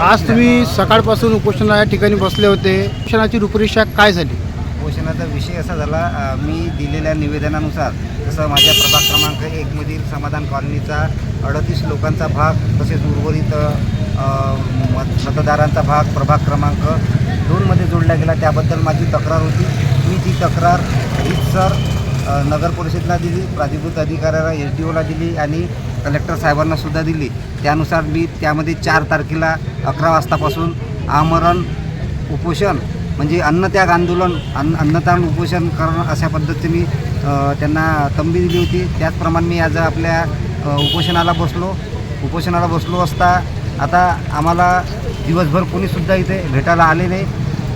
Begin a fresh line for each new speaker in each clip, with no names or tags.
आज तुम्ही सकाळपासून उपोषणा या ठिकाणी बसले होते. उपोषणाची रूपरेषा काय झाली?
उपोषणाचा विषय असा झाला मी दिलेल्या निवेदनानुसार जसं माझ्या प्रभाग क्रमांक एकमधील समाधान कॉलनीचा अडतीस लोकांचा भाग तसेच उर्वरित मत मतदारांचा भाग प्रभाग क्रमांक दोनमध्ये जोडला गेला त्याबद्दल माझी तक्रार होती. मी ती तक्रार रीतसर नगर परिषदला दिली प्राधिकृत अधिकाऱ्याला एस डी ओला दिली आणि कलेक्टर साहेबांनासुद्धा दिली. त्यानुसार मी त्यामध्ये चार तारखेला अकरा वाजतापासून आमरण उपोषण म्हणजे अन्नत्याग आंदोलन अन्न अन्नतान उपोषण करणं अशा पद्धतीने मी त्यांना तंबी दिली होती. त्याचप्रमाणे मी आज आपल्या उपोषणाला बसलो. उपोषणाला बसलो असता आता आम्हाला दिवसभर कोणीसुद्धा इथे भेटायला आले नाही.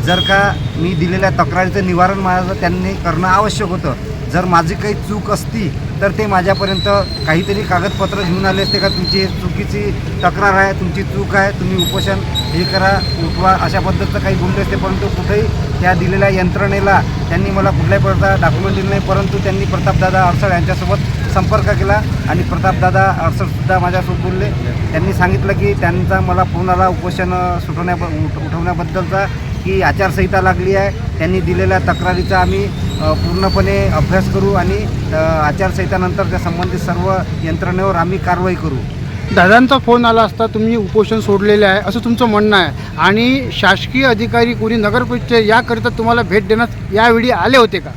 जर का मी दिलेल्या तक्रारीचं निवारण माझं त्यांनी करणं आवश्यक होतं जर माझी काही चूक असती तर ते माझ्यापर्यंत काहीतरी कागदपत्र घेऊन आले असते का? तुमची चुकीची तक्रार आहे तुमची चूक आहे तुम्ही उपोषण हे करा उठवा अशा पद्धतीचं काही बोलले असते. परंतु कुठेही त्या दिलेल्या यंत्रणेला त्यांनी मला कुठल्याही प्रकारचा डॉक्युमेंट दिलं नाही. परंतु त्यांनी प्रतापदादा अडसळ यांच्यासोबत संपर्क केला आणि प्रतापदादा अडसळसुद्धा माझ्यासोबत बोलले. त्यांनी सांगितलं की त्यांचा मला पूर्णाला उपोषण सुटवण्या उठ उठवण्याबद्दलचा. की आचारसंहिता लागली आहे. त्यांनी दिलेल्या तक्रारीचा आम्ही पूर्णपणे अभ्यास करू आणि आचारसंहितानंतर त्या संबंधित सर्व यंत्रणेवर आम्ही कारवाई करू.
दादांचा फोन आला असता तुम्ही उपोषण सोडलेले आहे असं तुमचं म्हणणं आहे. आणि शासकीय अधिकारी कोणी नगरपरिषद याकरिता तुम्हाला भेट देण्यात यावेळी आले होते का?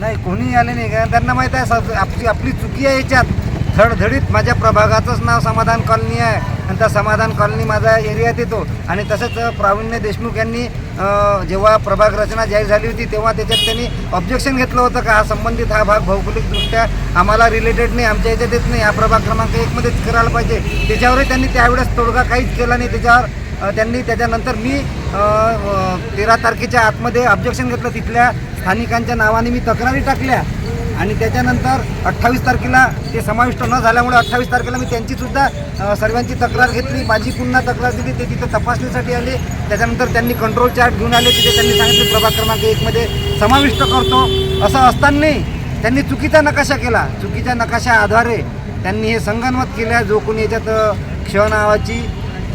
नाही कोणी आले नाही. कारण त्यांना माहीत आहे आपली आपली चुकी आहे याच्यात. धडधडीत माझ्या प्रभागाचंच नाव समाधान कॉलनी आहे. आणि त्या समाधान कॉलनी माझा एरियात येतो आणि तसंच प्रावीण्य देशमुख यांनी जेव्हा प्रभाग रचना जाहीर झाली होती तेव्हा त्याच्यात त्यांनी ऑब्जेक्शन घेतलं होतं का हा संबंधित हा भाग भौगोलिकदृष्ट्या आम्हाला रिलेटेड नाही आमच्या याच्यात येत नाही हा प्रभाग क्रमांक एकमध्येच करायला पाहिजे. त्याच्यावरही त्यांनी त्यावेळेस तोडगा काहीच केला नाही. त्याच्यावर त्यांनी त्याच्यानंतर मी तेरा तारखेच्या आतमध्ये ऑब्जेक्शन घेतलं. तिथल्या स्थानिकांच्या नावाने मी तक्रारी टाकल्या. आणि त्याच्यानंतर अठ्ठावीस तारखेला ते समाविष्ट न झाल्यामुळे अठ्ठावीस तारखेला मी त्यांचीसुद्धा सर्वांची तक्रार घेतली. माझी पुन्हा तक्रार दिली. ते तिथं तपासणीसाठी आले. त्याच्यानंतर त्यांनी कंट्रोल चार्ट घेऊन आले. तिथे त्यांनी सांगितले प्रभाग क्रमांक एकमध्ये समाविष्ट करतो. असं असतानाही त्यांनी चुकीचा नकाशा केला. चुकीच्या नकाशा आधारे त्यांनी हे संगनमत केलं. आहे जो कोणी याच्यात क्ष नावाची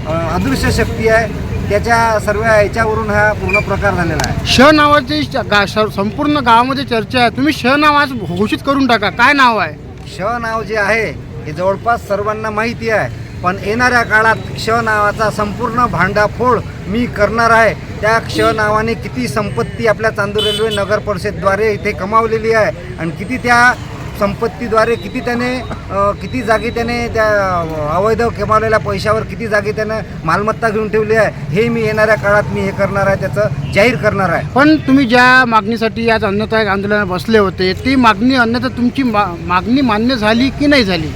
अदृश्य शक्ती आहे त्याच्या सर्व याच्यावरून हा पूर्ण प्रकार झालेला आहे.
श नावाची श- गा श- संपूर्ण गावामध्ये चर्चा आहे. तुम्ही श नाव आज घोषित करून टाका. काय नाव आहे?
क्ष नाव जे आहे हे जवळपास सर्वांना माहिती आहे. पण येणाऱ्या काळात क्ष नावाचा संपूर्ण भांडाफोड मी करणार आहे. त्या क्ष नावाने किती संपत्ती आपल्या चांदूर रेल्वे नगर परिषदद्वारे इथे कमावलेली आहे आणि किती त्या संपत्तीद्वारे किती त्याने किती जागी त्याने त्या अवैध कमावलेल्या पैशावर किती जागी त्यानं मालमत्ता घेऊन ठेवली आहे हे मी येणाऱ्या काळात मी हे करणार आहे त्याचं जाहीर करणार आहे.
पण तुम्ही ज्या मागणीसाठी आज अन्नत्याग आंदोलनात बसले होते ती मागणी अन्यथा तुमची मा मागणी मान्य झाली की नाही झाली?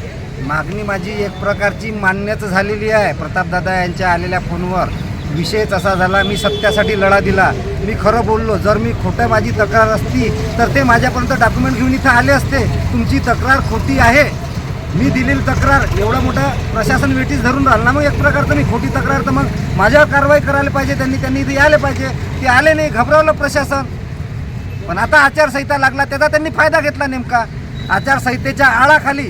मागणी माझी एक प्रकारची मान्यच झालेली आहे प्रतापदादा यांच्या आलेल्या फोनवर. विषयच असा झाला मी सत्यासाठी लढा दिला. मी खरं बोललो जर मी खोटं माझी तक्रार असती तर ते माझ्यापर्यंत डॉक्युमेंट घेऊन इथं आले असते. तुमची तक्रार खोटी आहे. मी दिलेली तक्रार एवढं मोठं प्रशासन वेटीस धरून राहिला मग एक प्रकारचं मी खोटी तक्रार तर मग माझ्यावर कारवाई करायला पाहिजे त्यांनी त्यांनी इथे यायला पाहिजे. ते आले नाही घबरावलं प्रशासन. पण आता आचारसंहिता लागला त्याचा त्यांनी फायदा घेतला नेमका. आचारसंहितेच्या आळाखाली.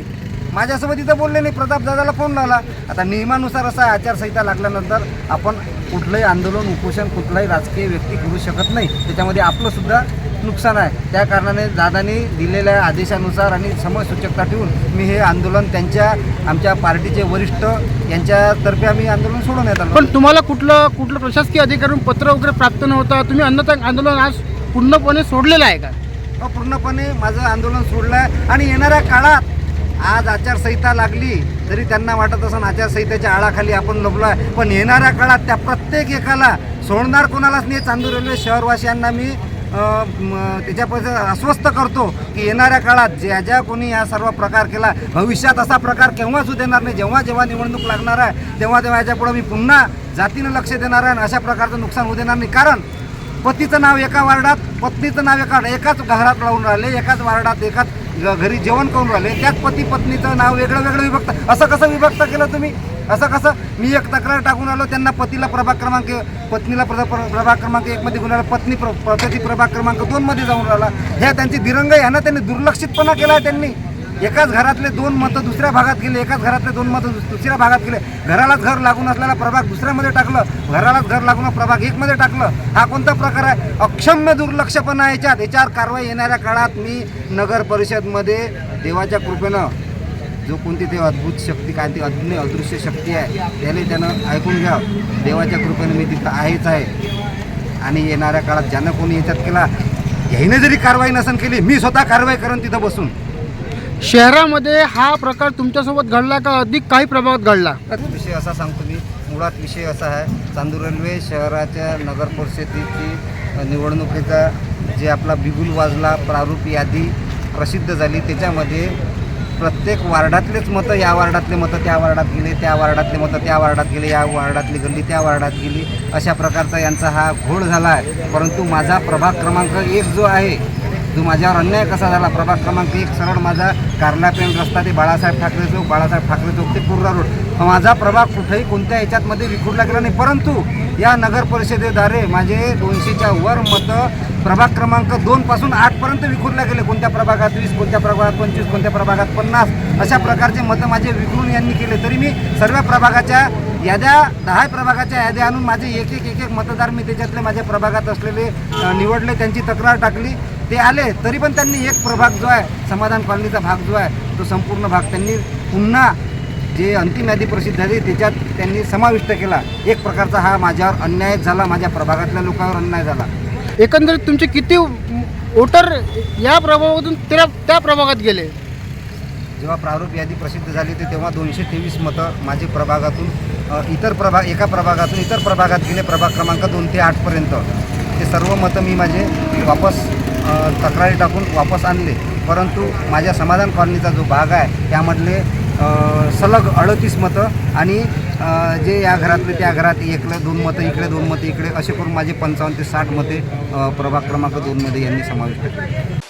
माझ्यासोबत इथं बोलले नाही प्रताप दादाला फोन लावला. आता नियमानुसार असा आचारसंहिता लागल्यानंतर आपण कुठलंही आंदोलन उपोषण कुठलाही राजकीय व्यक्ती करू शकत नाही. त्याच्यामध्ये आपलं सुद्धा नुकसान आहे. त्या कारणाने दादानी दिलेल्या आदेशानुसार आणि समयसूचकता ठेवून मी हे आंदोलन त्यांच्या आमच्या पार्टीचे वरिष्ठ यांच्यातर्फे आम्ही आंदोलन सोडवण्यात आलं.
पण तुम्हाला कुठलं कुठलं प्रशासकीय अधिकाऱ्यांकडून पत्र वगैरे प्राप्त नव्हतं? तुम्ही अन्नत्याग आंदोलन आज पूर्णपणे सोडलेलं आहे का?
अ, पूर्णपणे माझं आंदोलन सोडलं आहे. आणि येणाऱ्या काळात आज आचारसंहिता लागली तरी त्यांना वाटत असं आचारसंहितेच्या आळाखाली आपण लपलो आहे पण येणाऱ्या काळात त्या प्रत्येक एकाला सोडणार कोणालाच नाही. चांदूर रेल्वे शहरवासियांना मी अ, त्याच्यापासून अस्वस्थ करतो की येणाऱ्या काळात ज्या ज्या कोणी या सर्व प्रकार केला भविष्यात असा प्रकार केव्हाच होऊ देणार नाही. जेव्हा जेव्हा निवडणूक लागणार आहे तेव्हा तेव्हा याच्यापुढं मी पुन्हा जातीनं लक्ष देणार आहे आणि अशा प्रकारचं नुकसान होऊ देणार नाही. कारण पतीचं नाव एका वार्डात पत्नीचं नाव एका एकाच घरात राहून राहिले एकाच वार्डात एकाच घरी जेवण करून राहिले त्याच पती पत्नीचं नाव वेगळं वेगळं विभक्त असं कसं विभक्त केलं तुम्ही? असं कसं? मी एक तक्रार टाकून आलो त्यांना पतीला प्रभाग क्रमांक पत्नीला प्र प्र- प्रभाग क्रमांक एकमध्ये गुन्हा पत्नी प्र पती प्रभाग क्रमांक दोनमध्ये जाऊन राहिला. ह्या त्यांची दिरंगाई आहे त्यांनी दुर्लक्षितपणा केला आहे त्यांनी. एकाच घरातले दोन मतं दुसऱ्या भागात गेले एकाच घरातले दोन मतं दुस- दुसऱ्या भागात गेले. घरालाच घर लागून असलेला प्रभाग दुसऱ्यामध्ये टाकलं घरालाच घर लागून प्रभाग एकमध्ये टाकलं. हा कोणता प्रकार आहे? अक्षम्य दुर्लक्षपणा आहे याच्यात. याच्यावर कारवाई येणाऱ्या काळात मी नगर परिषदमध्ये देवाच्या कृपेनं जो कोणती ते अद्भुत शक्ती काय ती अद्भुत अदृश्य शक्ती आहे त्याने त्यानं ऐकून घ्या. देवाच्या कृपेनं मी तिथं आहेच आहे. आणि येणाऱ्या काळात ज्यानं कोणी याच्यात केला ह्याने जरी कारवाई नसन केली मी स्वतः कारवाई करेन तिथं बसून.
शहरामध्ये हा प्रकार तुमच्यासोबत घडला का? अधिक काही प्रभावात घडला?
विषय असा सांगतो मी. मुळात विषय असा आहे चांदूर रेल्वे शहराच्या नगर परिषदेची निवडणुकीचा जे आपला बिगुल वाजला प्रारूप यादी प्रसिद्ध झाली. त्याच्यामध्ये प्रत्येक वार्डातलेच मतं या वार्डातले मतं त्या वार्डात गेले त्या वार्डातले मतं त्या वार्डात गेले या वार्डातली गल्ली त्या वार्डात गेली. अशा प्रकारचा यांचा हा घोळ झाला आहे. परंतु माझा प्रभाग क्रमांक एक जो आहे जो माझ्यावर अन्याय कसा झाला? प्रभाग क्रमांक एक सरळ माझा कार्ला पेन रस्ता ते बाळासाहेब ठाकरे चौक बाळासाहेब ठाकरे चौक ते कुर्रा रोड. माझा प्रभाग कुठेही कोणत्या याच्यातमध्ये विखुरला गेला नाही. परंतु या नगर परिषदेद्वारे माझे दोनशेच्या वर मतं प्रभाग क्रमांक दोनपासून आठपर्यंत विखुरल्या गेले. कोणत्या प्रभागात वीस कोणत्या प्रभागात पंचवीस कोणत्या प्रभागात पन्नास अशा प्रकारचे मतं माझे विखुरून यांनी केले. तरी मी सर्व प्रभागाच्या याद्या दहा प्रभागाच्या याद्या आणून माझे एक एक एक एक मतदार मी त्याच्यातले माझ्या प्रभागात असलेले निवडले. त्यांची तक्रार टाकली. ते आले तरी पण त्यांनी एक प्रभाग जो आहे समाधान कॉलनीचा भाग जो आहे तो संपूर्ण भाग त्यांनी पुन्हा जे अंतिम यादी प्रसिद्ध झाली त्याच्यात त्यांनी समाविष्ट केला. एक प्रकारचा हा माझ्यावर अन्याय झाला माझ्या प्रभागातल्या लोकांवर अन्याय झाला.
एकंदरीत तुमचे किती वोटर या प्रभागातून त्या त्या प्रभागात गेले?
जेव्हा प्रारूप यादी प्रसिद्ध झाली ते तेव्हा दोनशे तेवीस मतं माझे प्रभागातून इतर प्रभाग एका प्रभागातून इतर प्रभागात गेले प्रभाग क्रमांक दोन ते आठपर्यंत. ते सर्व मतं मी माझे वापस तक्रारी टाकून वापस आणले. परंतु माझ्या समाधान कॉलनीचा जो भाग आहे त्यामधले सलग अडतीस मतं आणि जे या घरातले त्या घरात एकलं दोन मतं इकडे दोन मतं इकडे असे करून माझे पंचावन्न ते साठ मते प्रभाग क्रमांक दोनमध्ये यांनी समाविष्ट केले.